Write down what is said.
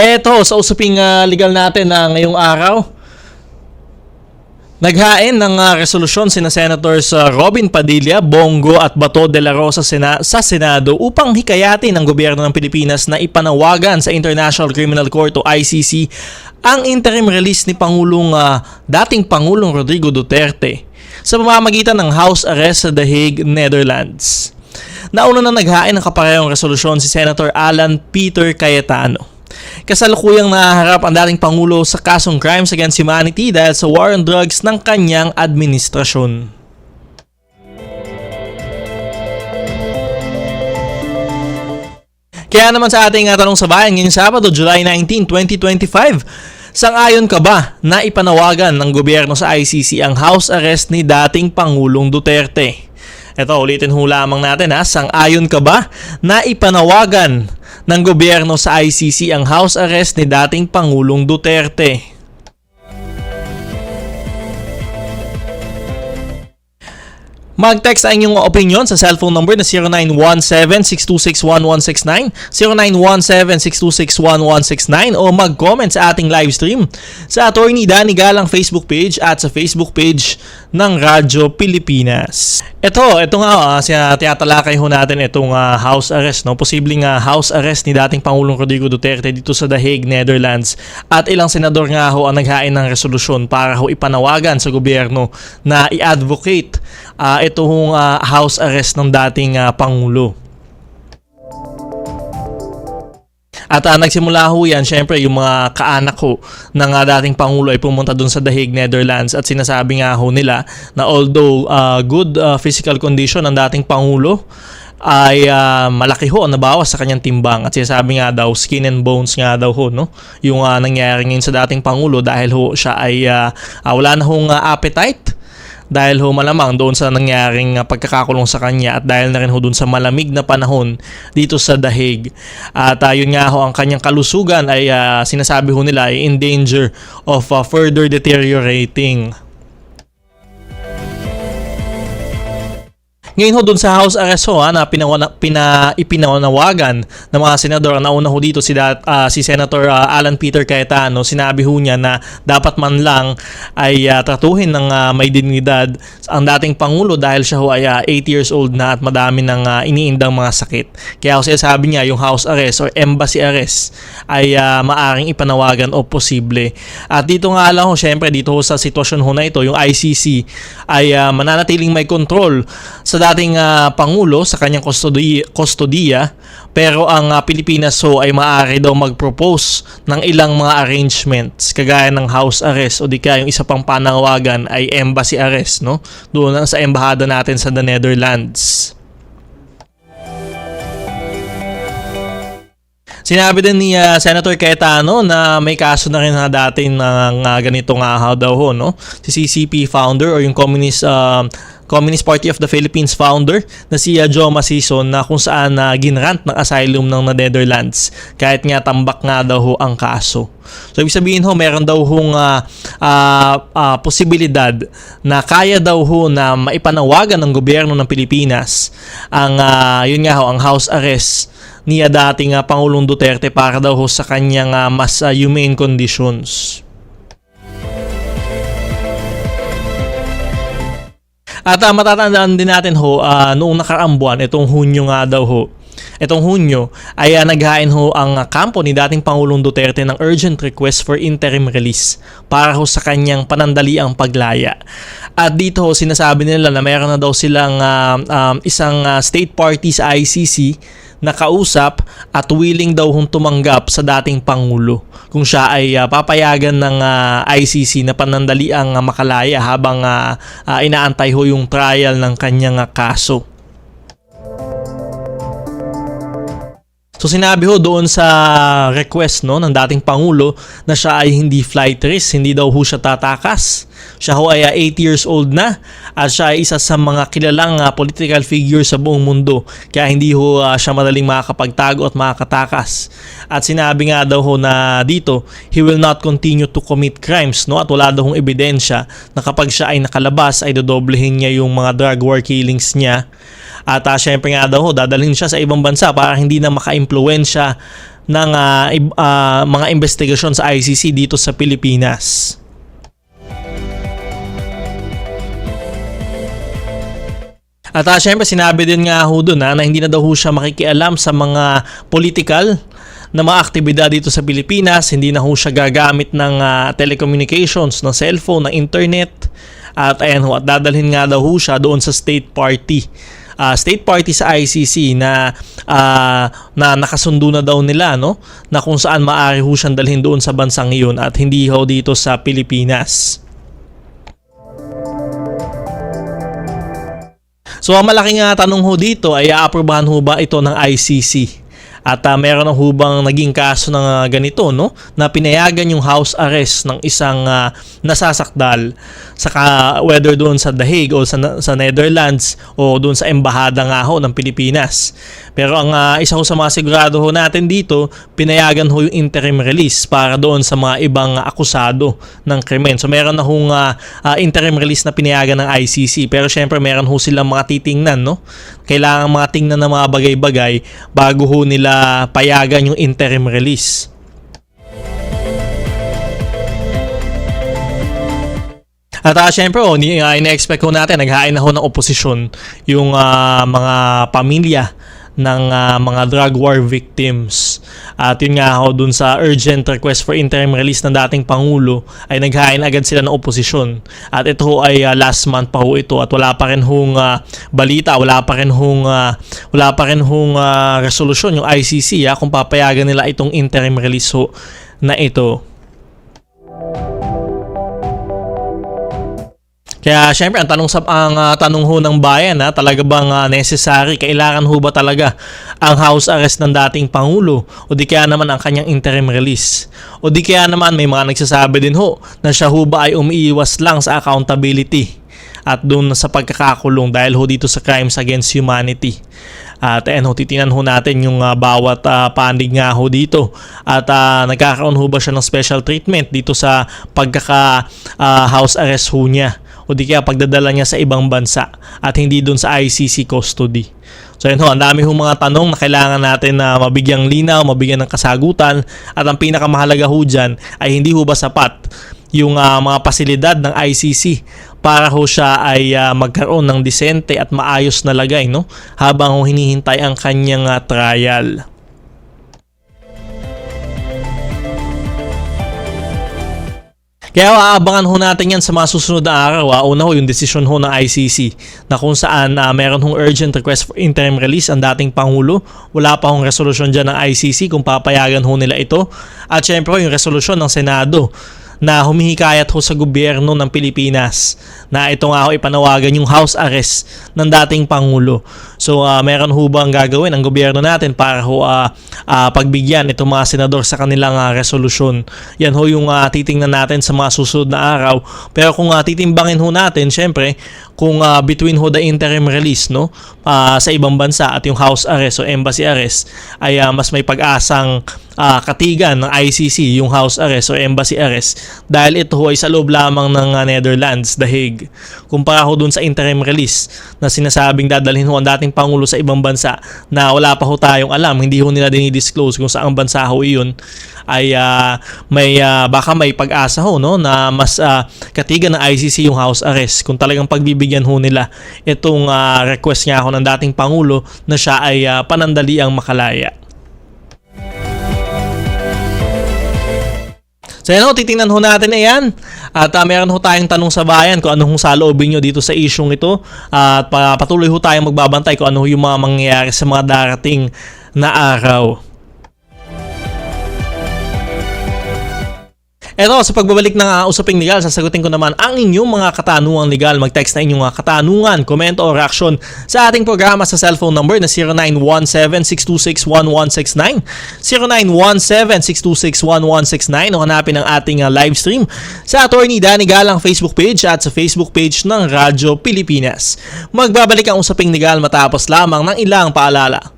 Eto, sa usaping ah, legal natin na ngayong araw, Naghain ng ah, resolusyon sina Senators ah, Robin Padilla, Bongo at Bato de la Rosa Sena- sa Senado upang hikayatin ng gobyerno ng Pilipinas na ipanawagan sa International Criminal Court o ICC ang interim release ni Pangulong ah, dating Pangulong Rodrigo Duterte sa pamamagitan ng house arrest sa The Hague, Netherlands. Nauna na naghain ng kaparehong resolusyon si Senator Alan Peter Cayetano. Kasalukuyang nahaharap ang dating Pangulo sa kasong crimes against humanity dahil sa war on drugs ng kanyang administrasyon. Kaya naman sa ating uh, tanong sa bayan ngayong Sabado, July 19, 2025, Sang-ayon ka ba na ipanawagan ng gobyerno sa ICC ang house arrest ni dating Pangulong Duterte? Ito, ulitin ho lamang natin ha. Sang-ayon ka ba na ipanawagan ng gobyerno sa ICC ang house arrest ni dating Pangulong Duterte? Mag-text ang inyong opinion sa cellphone number na 0917-626-1169, 0917-626-1169 o mag-comment sa ating live stream sa Attorney Danny Galang Facebook page at sa Facebook page ng Radyo Pilipinas. Ito, ito nga, uh, siya, tiyatalakay ho natin itong ah, house arrest, no? posibleng ah, house arrest ni dating Pangulong Rodrigo Duterte dito sa The Hague, Netherlands. At ilang senador nga ho ang naghain ng resolusyon para ho ipanawagan sa gobyerno na i-advocate ah, ito hong ah, house arrest ng dating ah, Pangulo. At uh, nagsimula ho yan, syempre yung mga kaanak ho ng uh, dating Pangulo ay pumunta dun sa Hague, Netherlands. At sinasabi nga ho nila na although uh, good uh, physical condition ng dating Pangulo, ay uh, malaki ho ang nabawas sa kanyang timbang. At sinasabi nga daw skin and bones nga daw ho no? Yung uh, nangyari ngayon sa dating pangulo dahil ho siya ay uh, uh, wala na hong uh, appetite dahil ho malamang doon sa nangyaring uh, pagkakakulong sa kanya at dahil na rin ho doon sa malamig na panahon dito sa Dahig. At uh, yun nga ho ang kanyang kalusugan ay uh, sinasabi ho nila ay in danger of uh, further deteriorating. Ngayon ho dun sa House Arrest ho ha, na pinawana, pina, ipinanawagan ng mga senador, nauna ho dito si, dat, ah, si Senator ah, Alan Peter Cayetano, sinabi ho niya na dapat man lang ay ah, tratuhin ng ah, may dignidad ang dating Pangulo dahil siya ho ay ah, 8 years old na at madami ng ah, iniindang mga sakit. Kaya ho sabi niya yung house arrest or embassy arrest ay ah, maaring ipanawagan o posible. At dito nga lang ho, syempre dito ho sa sitwasyon ho na ito, yung ICC ay ah, mananatiling may control sa dating ah, Pangulo sa kanyang kustodiya, kustodiya pero ang ah, Pilipinas so ay maaari daw mag-propose ng ilang mga arrangements kagaya ng house arrest o di kaya yung isa pang panawagan ay embassy arrest no doon sa embahada natin sa the Netherlands. Sinabi din ni ah, Senator Cayetano na may kaso na rin na dati ng uh, ganito nga daw ho, no? Si CCP founder or yung Communist ah, Communist Party of the Philippines founder na si uh, Joe Masison na kung saan uh, ginrant ng asylum ng Netherlands kahit nga tambak nga daw ho ang kaso. So ibig sabihin ho meron daw hong uh, uh, uh, posibilidad na kaya daw ho na maipanawagan ng gobyerno ng Pilipinas ang uh, yun nga ho ang house arrest niya dating uh, Pangulong Duterte para daw ho sa kanyang uh, mas uh, humane conditions. At uh, matatandaan din natin ho, uh, noong nakaraang buwan, itong Hunyo nga daw ho, itong Hunyo ay uh, naghain ho ang kampo ni dating Pangulong Duterte ng urgent request for interim release para ho sa kanyang panandaliang paglaya. At dito ho sinasabi nila na mayroon na daw silang uh, um, isang uh, state party sa ICC na kausap at willing daw hong tumanggap sa dating Pangulo kung siya ay uh, papayagan ng uh, ICC na panandali ang uh, makalaya habang uh, uh, inaantay ho yung trial ng kanyang uh, kaso. So sinabi ho doon sa request no ng dating pangulo na siya ay hindi flight risk, hindi daw ho siya tatakas. Siya ho ay 8 uh, years old na at siya ay isa sa mga kilalang uh, political figure sa buong mundo. Kaya hindi ho uh, siya madaling makakapagtago at makakatakas. At sinabi nga daw ho na dito, he will not continue to commit crimes no at wala daw hong ebidensya na kapag siya ay nakalabas ay dodoblehin niya yung mga drug war killings niya at uh, syempre nga daw, dadalhin siya sa ibang bansa para hindi na maka-impluensya ng ib- ah, mga investigasyon sa ICC dito sa Pilipinas. At uh, syempre sinabi din nga ho doon na hindi na daw ho siya makikialam sa mga political na mga aktibidad dito sa Pilipinas, hindi na ho siya gagamit ng ah, telecommunications, ng cellphone, ng internet. At ayan ho, at dadalhin nga daw ho siya doon sa state party. Ah, state party sa ICC na ah, na nakasundo na daw nila no na kung saan maaari ho siyang dalhin doon sa bansang iyon at hindi ho dito sa Pilipinas. So ang malaking uh, tanong ho dito ay aaprobahan ho ba ito ng ICC? At uh, meron ng hubang naging kaso ng uh, ganito no na pinayagan yung house arrest ng isang uh, nasasakdal saka whether doon sa The Hague o sa, sa Netherlands o doon sa embahada nga ho ng Pilipinas. Pero ang uh, isa ho sa mga sigurado ho natin dito, pinayagan ho yung interim release para doon sa mga ibang akusado ng krimen. So meron na hong uh, uh, interim release na pinayagan ng ICC pero syempre meron ho silang mga titingnan no. Kailangan mga tingnan ng mga bagay-bagay bago ho nila payagan yung interim release. At uh, syempre, oh, ni, uh, ina-expect ko natin, naghain na ho ng oposisyon yung uh, mga pamilya ng uh, mga drug war victims. At yun nga ho dun sa urgent request for interim release ng dating Pangulo ay naghain agad sila ng oposisyon. At ito ay uh, last month pa ho ito at wala pa rin hong uh, balita, wala pa rin hong uh, wala pa rin hong uh, resolusyon yung ICC uh, kung papayagan nila itong interim release ho na ito. Kaya syempre ang tanong sa ang uh, tanong ho ng bayan ha, talaga bang uh, necessary kailangan ho ba talaga ang house arrest ng dating pangulo o di kaya naman ang kanyang interim release o di kaya naman may mga nagsasabi din ho na siya ho ba ay umiiwas lang sa accountability at doon sa pagkakakulong dahil ho dito sa crimes against humanity. At ayan ho, titinan ho natin yung uh, bawat uh, panig nga ho dito. At uh, nagkakaroon ho ba siya ng special treatment dito sa pagkaka uh, house arrest ho niya o di kaya pagdadala niya sa ibang bansa at hindi dun sa ICC custody. So yun ho, ang dami hong mga tanong na kailangan natin na mabigyang linaw, mabigyan ng kasagutan at ang pinakamahalaga ho dyan ay hindi ho ba sapat yung uh, mga pasilidad ng ICC para ho siya ay uh, magkaroon ng disente at maayos na lagay no habang ho hinihintay ang kanyang uh, trial. Kaya aabangan ho natin yan sa mga susunod na araw. Ah. Una ho yung desisyon ho ng ICC na kung saan uh, meron hong urgent request for interim release ang dating Pangulo. Wala pa hong resolusyon dyan ng ICC kung papayagan ho nila ito. At syempre yung resolusyon ng Senado na humihikayat ho sa gobyerno ng Pilipinas na ito nga ho ipanawagan yung house arrest ng dating Pangulo. So uh, meron ho bang gagawin ang gobyerno natin para ho uh, uh, pagbigyan itong mga senador sa kanilang uh, resolusyon. Yan ho yung uh, titingnan natin sa mga susunod na araw. Pero kung uh, titimbangin ho natin, syempre, kung uh, between ho the interim release no uh, sa ibang bansa at yung house arrest o embassy arrest ay uh, mas may pag-asang uh, katigan ng ICC yung house arrest o embassy arrest dahil ito ay sa loob lamang ng uh, Netherlands, The Hague. Kumpara ho dun sa interim release na sinasabing dadalhin ho ang dating Pangulo sa ibang bansa na wala pa ho tayong alam, hindi ho nila dinidisclose kung saang bansa ho iyon ay uh, may uh, baka may pag-asa ho no na mas uh, katigan ng ICC yung house arrest kung talagang pagbibigyan ho nila itong uh, request niya ako ng dating pangulo na siya ay uh, panandaliang makalaya. So yan ho, titingnan ho natin ayan. At uh, meron ho tayong tanong sa bayan kung ano hong saloobin nyo dito sa isyong ito. Uh, at patuloy ho tayong magbabantay kung ano yung mga mangyayari sa mga darating na araw. Eto, sa pagbabalik ng uh, usaping legal, sasagutin ko naman ang inyong mga katanungang legal. Mag-text na inyong mga katanungan, komento o reaction sa ating programa sa cellphone number na 0917-626-1169, 0917-626-1169 o hanapin ang ating uh, live stream sa Attorney Danny Galang Facebook page at sa Facebook page ng Radyo Pilipinas. Magbabalik ang usaping legal matapos lamang ng ilang paalala.